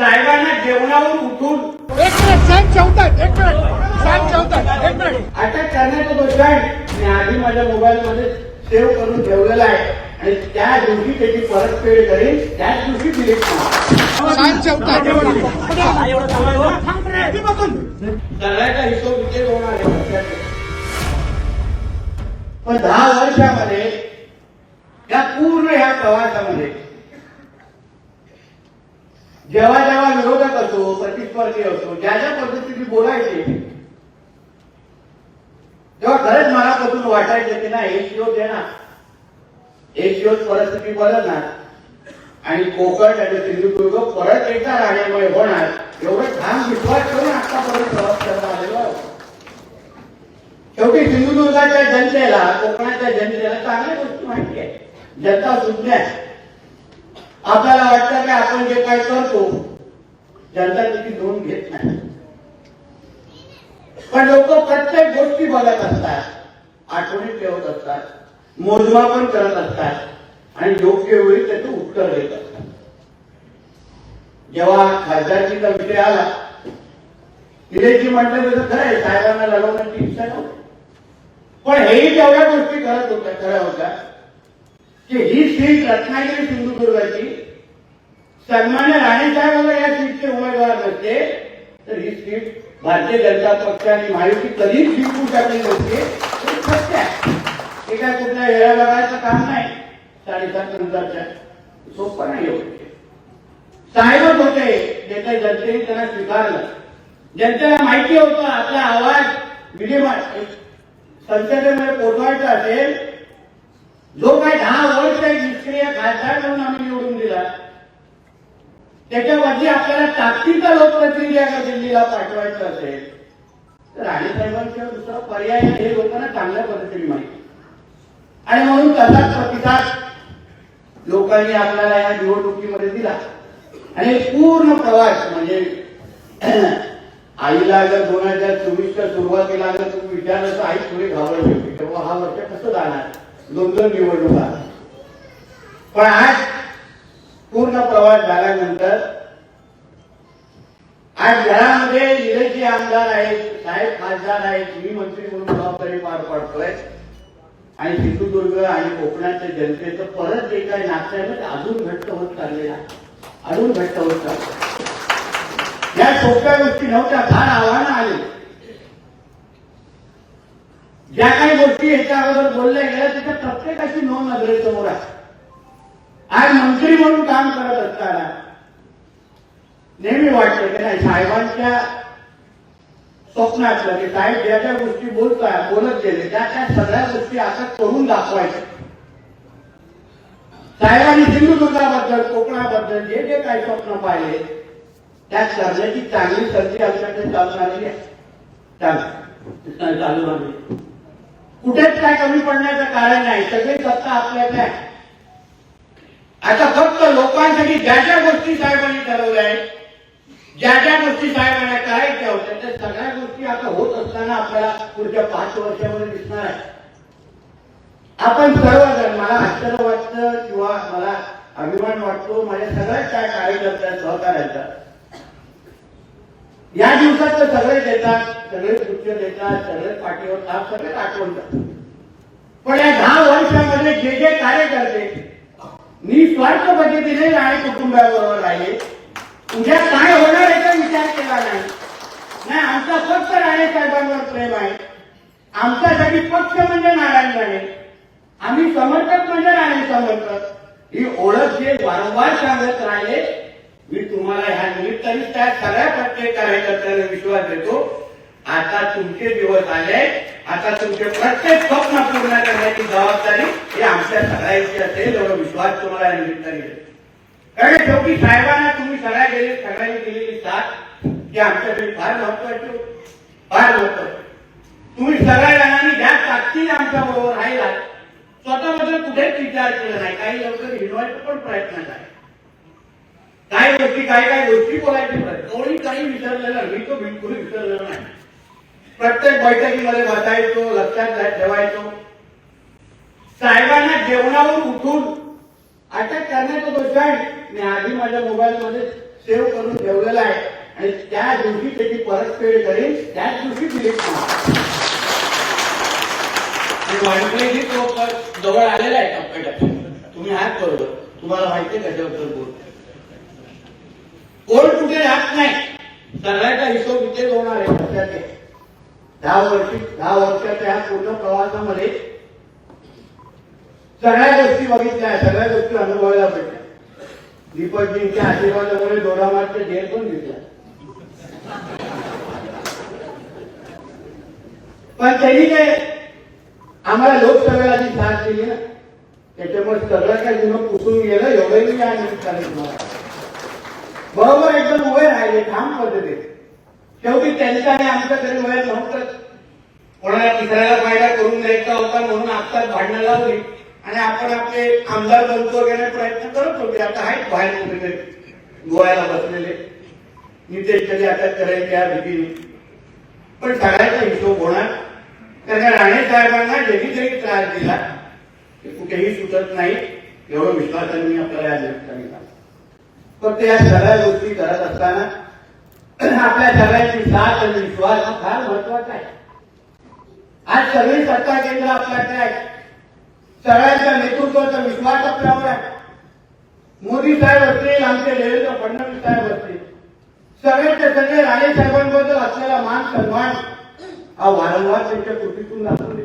साहेबांना जेवणावर उठून एक मिनिट साहेब जेवतात एक मिनिट. साहेब जेवतात एक मिनिट. अटक करण्याचा तो दंड मी आधी माझ्या मोबाईलमध्ये सेव्ह करून ठेवलेला आहे. आणि त्या दिवशी त्याची परतफेड करेन त्याच दिवशी डिलीट साहेब जेवतात हिशोब इथे होणार आहे. पण दहा वर्षामध्ये या पूर्ण ह्या प्रवासामध्ये जेव्हा जेव्हा विरोधक असो प्रतिस्पर्धी असो ज्या ज्या पद्धतीने बोलायचे तेव्हा खरंच मनापासून वाटायचं की नाही एक दिवस देणार एक दिवस परिस्थिती बदलणार. आणि कोकण आणि सिंधुदुर्ग परत एकदा राहण्यामुळे होणार. एवढं ठाम विश्वास करून आतापर्यंत प्रवास करता आलेलो आहोत. शेवटी सिंधुदुर्गाच्या जनतेला कोकणाच्या जनतेला चांगल्या गोष्टी माहिती आहे. जनता सुज्ञ आहे. आपल्याला वाटतं की आपण जे काय करतो जनता त्याची नोंद घेत नाही. पण लोक प्रत्येक गोष्टी बघत असतात आठवणी ठेवत असतात मोजमापन करत असतात आणि योग्य वेळी त्याचं उत्तर देत असतात. जेव्हा खासदारकीचा विषय आला निलेशजी म्हटलं तसं खरं आहे साहेबांना लढवण्याची इच्छा नव्हती. पण हेही तेवढ्या गोष्टी करत होत्या खऱ्या होत्या की ही सीट रत्नागिरी सिंधुदुर्गाची सन्मान्य राणेसाहेब अगर या सीटचे उमेदवार नसते तर ही सीट भारतीय जनता पक्ष आणि महायुती कधीच जिंकू शकली नसते. सत्य आहे. हे काय कुठल्या वेळा बघायचं काम नाही. साडेसात नंतरच्या. सोपं नाही होत साहेबच होते ज्याच्या जनतेने त्यांना स्वीकारलं. जनतेला माहिती होतं आपला आवाज विधिमान संसदेमध्ये पोचवायचा असेल जो काही दहा वर्ष निष्क्रिय खासदार म्हणून आम्ही निवडून दिला. त्याच्यावरती आपल्याला ताकदीचा लोकप्रतिनिधी अगर दिल्लीला पाठवायचं असेल तर राणेसाहेबांच्या दुसरा पर्याय हे लोकांना चांगल्या पद्धतीने माहिती. आणि म्हणून तसाच प्रतिसाद लोकांनी आपल्याला या निवडणुकीमध्ये दिला. आणि पूर्ण प्रवास म्हणजे आईला अगर दोन हजार चोवीसच्या सुरुवातीला अगर तुम्ही विचारलं तर आई थोडी घाबरली होती. तेव्हा हा वर्ष कसं जाणार? दोन दोन निवडणुका. पण आज पूर्ण प्रवास झाल्यानंतर आज घरामध्ये निलेशजी आमदार आहेत साहेब खासदार आहेत मी मंत्री म्हणून जबाबदारी पार पाडतोय. आणि सिंधुदुर्ग आणि कोकणाच्या जनतेचं परत जे काही नातं म्हणजे अजून घट्ट होत चाललेला अजून घट्ट होत चाललं या सोप्या गोष्टी नव्हत्या फार आव्हानं आली. ज्या काही गोष्टी याच्या अगोदर बोलल्या गेल्या त्याच्या प्रत्येकाची नोंद नजरेसमोर आहे. आज मंत्री म्हणून काम करत असताना नेहमी वाटतं की नाही साहेबांच्या स्वप्नातलं की साहेब ज्या ज्या गोष्टी बोलतात बोलत गेले त्या त्या सगळ्या गोष्टी आता करून दाखवायच्या साहेबांनी सिंधुदुर्गाबद्दल कोकणाबद्दल जे जे काही स्वप्न पाहिले त्या करण्याची चांगली संधी आमच्याकडे चालू झालेली आहे. चालू. चालू झाली. कुठेच काय कमी पडण्याचं कारण नाही. सगळी सत्ता आपल्याकडे आहे. आता फक्त लोकांसाठी ज्या ज्या गोष्टी साहेबांनी ठरवल्या आहेत ज्या ज्या गोष्टी साहेबांना करायच्या होत्या त्या सगळ्या गोष्टी आता होत असताना आपल्याला पुढच्या पाच वर्षामध्ये दिसणार आहे आपण सर्वजण मला आश्चर्य वाटतं किंवा मला अभिमान वाटतो माझ्या सगळ्या काय कार्यकर्त्या सहकार्याचा या दिवसात तर सगळे देतात सगळे कृत्य देतात सगळे पाठीवर सगळेच सगळे करतात पण या दहा वर्षामध्ये जे जे कार्यकर्ते निस्वार्थ पद्धतीने राणे कुटुंबाबरोबर राहिले. उद्या काय होणार याचा विचार केला नाही. नाही आमचा फक्त राणे साहेबांवर प्रेम आहे. आमच्यासाठी पक्ष म्हणजे नारायण राणे. आम्ही समर्थक म्हणजे राणे समर्थक. ही ओळख जे वारंवार सांगत राहिले मी तुम्हाला ह्या निमित्ताने त्या सगळ्या प्रत्येक कार्यकर्त्यांना विश्वास देतो. आता तुमचे दिवस आले. आता तुमचे प्रत्येक स्वप्न पूर्ण करण्याची जबाबदारी हे आमच्या सगळ्यांची असेल एवढा विश्वास तुम्हाला या निमित्ताने कारण शेवटी साहेबांना तुम्ही सगळ्या गेले सगळ्यांनी दिलेली साथ ही आमच्यासाठी फार महत्वाची फार महत्वाची तुम्ही सगळ्या जणांनी ज्या ताकदीने आमच्या बरोबर राहिला स्वतःबद्दल कुठेच विचार केला नाही. काही लवकर हिरवायचा पण प्रयत्न झाला. काही गोष्टी काही काही गोष्टी बोलायचे प्रयत्न कोणी काही विसरलेलं मी तो बिलकुल विसरलेला नाही. प्रत्येक बैठकीमध्ये बसायचो लक्षात ठेवायचो. साहेबांना जेवणावर उठून अटक करण्याचा तो मी आधी माझ्या मोबाईलमध्ये सेव्ह करून ठेवलेला आहे. आणि त्या दिवशी त्याची परतफेड करेन त्याच दिवशी डिलीट होणार तो जवळ आलेला आहे टप्प्याटप्प्या तुम्ही हात बरोबर तुम्हाला माहिती आहे कशाबद्दल बोलतो कोण कुठे राहत नाही. सगळ्याचा हिशोब इथेच होणार आहे. लक्षात दहा वर्षी दहा वर्षाच्या पूर्ण प्रवासामध्ये सगळ्या गोष्टी बघितल्या सगळ्या गोष्टी अनुभवायला भेटल्या. दीपकजींच्या आशीर्वादामुळे दोडामार्गचे ढेर पण दिसल्या पण त्यांनी काय आम्हाला लोकसभेला जी साथ दिली ना त्याच्यामुळे सगळं काय जुनं पुसून गेलं एवढंही मी या निमित्ताने तुम्हाला बरोबर एकदम उभे राहिले ठाम पद्धतीने. शेवटी त्यांचं आणि आमचं तरी वय नव्हतं कोणाला तिसऱ्याला फायदा करून द्यायचा होता म्हणून आत्ताच भांडणं लावली. आणि आपण आपले आमदार बनतो वगैरे प्रयत्न करत होते. आता आहेत बाहेर कुठेतरी. गोव्याला बसलेले. नितेश कधी आता करायचे या भीतीने. पण सगळ्याचा हिशोब होणार. कारण राणे साहेबांना जरी जरी त्रास दिला ते कुठेही सुटत नाही. एवढं विश्वासाने मी आपल्याला या निमित्ताने सांगतो. फक्त या सगळ्या गोष्टी करत असताना आपल्या सगळ्यांची साथ आणि विश्वास हा फार महत्त्वाचा आहे. आज सगळी सत्ता केंद्र आपल्याकडे आहे. सगळ्यांच्या नेतृत्वाचा विश्वास आपल्यावर आहे. मोदी साहेब असतील आमचे देवेंद्र फडणवीस साहेब असतील सगळ्यांचे सगळे राणे साहेबांबद्दल असलेला मान सन्मान हा वारंवार त्यांच्या कृतीतून दाखवून